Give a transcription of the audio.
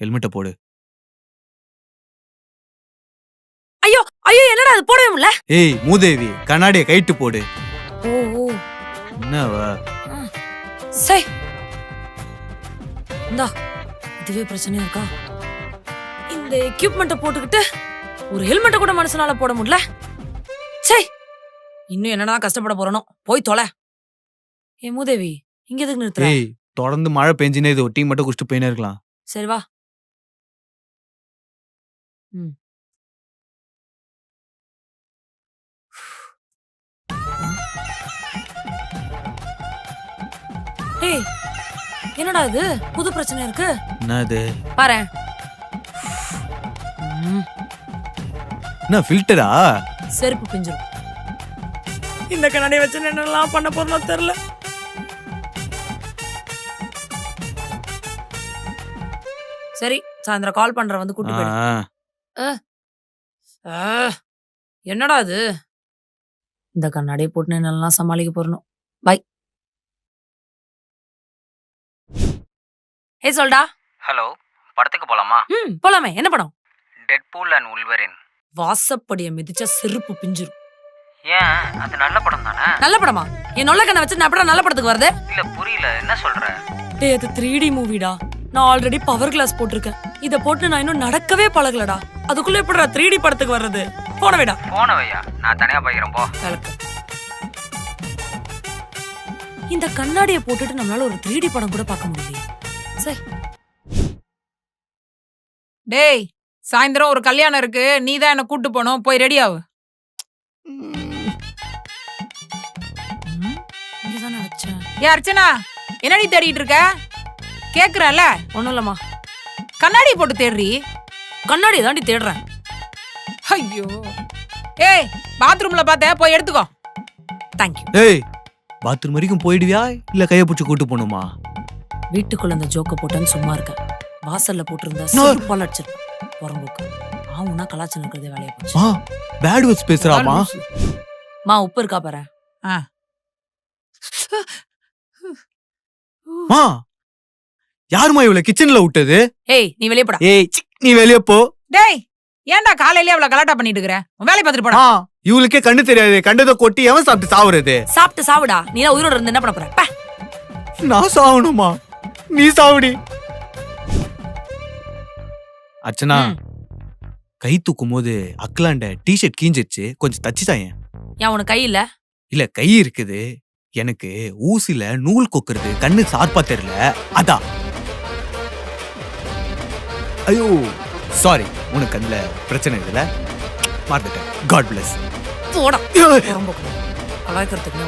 ஹெல்மெட்டை போடு. ஐயோ ஐயோ என்னடா அது? போடவே முடியல. ஏய் மூதேவி கண்ணாடியை கைட்டு போடு. ஓ ஓ. என்னவா? சை இந்தா இதுவே பிரச்சனையா இருக்கா? இந்த எக்யூப்மெண்ட்டை போட்டுக்கிட்டு ஒரு ஹெல்மெட்டை கூட மனுஷனால போட முடியல. சை இன்னும் என்னடா கஷ்டப்பட போறனோ? போய் தொலை. ஏ மூதேவி இங்க எதுக்கு நிறுத்துற? ஏய் தொடர்ந்து மழை பெஞ்சினே இது ஒரு டீ மட்டும் குடிச்சிட்டு போயினே இருக்கலாம். சரி வா. ம். ஏய் என்னடா இது? புது பிரச்சனை இருக்கு. என்னது? பாரு. என்ன ஃபில்டரா செருப்பு பிஞ்சிரும். இந்த கண்ணாடியை வச்சு நான் என்னெல்லாம் பண்ண போறனோ தெரியல. சரி சாயந்தரம் கால் பண்ற வந்து கூட்டி போயிடு. என்னடா இது இந்த கண்ணாடியை போட்டு என்னெல்லாம் சமாளிக்க போறணும். பாய் ஏய் சொல்டா. ஹலோ படத்துக்கு போலாமா? ம் போலாமே. என்ன படம்? டெட்பூல் அண்ட் உல்வரின் வாசப்படிய மிதிச்சா செருப்பு பிஞ்சிரும். ஏன்? அது நல்ல படம் தானே? நல்ல படமா? என் நொல்ல கண்ணை வச்சு நான் எப்படா நல்ல படத்துக்கு வருது இல்ல புரியல. என்ன சொல்ற? டேய் அது த்ரீ டி. மூவிடா நான் ஆல்ரெடி பவர் கிளாஸ் போட்டிருக்கேன். இத போட்டு நான் இன்னும் நடக்கவே பழகலடா. அதுக்குள்ள எப்படிடா த்ரீ டி படத்துக்கு வர்றது? போன விடா. போன வையா நான் தனியா போய்க்கிறேன் போ. இந்த கண்ணாடியை போட்டுட்டு நம்மளால ஒரு த்ரீ டி படம் கூட பார்க்க முடியலையே. சரி டேய் சாயந்தரம் ஒரு கல்யாணம் இருக்கு. நீ தான் என்ன கூட்டு போகணும் போய் ரெடி ஆகு ஏ அர்ச்சனா என்னடி தேடிட்டு இருக்க? கேக்குறல ஒண்ணும் இல்லம்மா. கண்ணாடி போட்டு தேடுறி? கண்ணாடியை தாண்டி தேடுறேன். ஐயோ. ஏய் பாத்ரூம்ல பார்த்த போய் எடுத்துக்கோ. தேங்க்யூ ஏய் பாத்ரூம் வரைக்கும் போயிடுவியா? இல்ல கைய பிடிச்சி கூட்டு போகணுமா? வீட்டுக்குள்ள அந்த ஜோக்க போட்டேன்னு சும்மா இருக்கேன் வாசல்ல போட்டிருந்தா No. செருப்பால் அடிச்சிருப்பேன் புறம்போக்கு ஆவுனா கலாச்சாரம் இருக்கிறதே வேலையை போச்சு. மா பேட் வேர்ட்ஸ் பேசுறாமா? மா உப்பு இருக்கா பாரு. மா யாருமா இவள கிச்சன்ல விட்டது? ஏய் நீ வெளியே போடா. ஏய் சி, நீ வெளிய போ. டேய் ஏன்டா காலையிலே அவ்வளவு கலாட்டா பண்ணிட்டு இருக்கிற உன் வேலையை பார்த்துட்டு போடா. இவளுக்கே கண்ணு தெரியாது கண்டதை கொட்டி எவன் சாப்பிட்டு சாவுறது? சாப்பிட்டு சாவுடா. நீ தான் உயிரோட இருந்து என்ன பண்ண போற? பே. நான் சாவணுமா? நீ சாவுடி. அர்ச்சனா ம். கை தூக்கும் போது அக்கலாண்ட டிஷர்ட் கீஞ்சிருச்சு. கொஞ்சம் தச்சுதாயேன் ஏன் உனக்கு கை இல்ல? இல்ல கை இருக்குது. எனக்கு ஊசில நூல் கொக்குறது கண்ணு சார்பா தெரியல. அதான். ஐயோ சாரி உனக்கு அதுல பிரச்சனை இதுல மறந்துட்டேன் காட் பிளஸ் போடா. கலாய்க்கிறதுக்குன்னே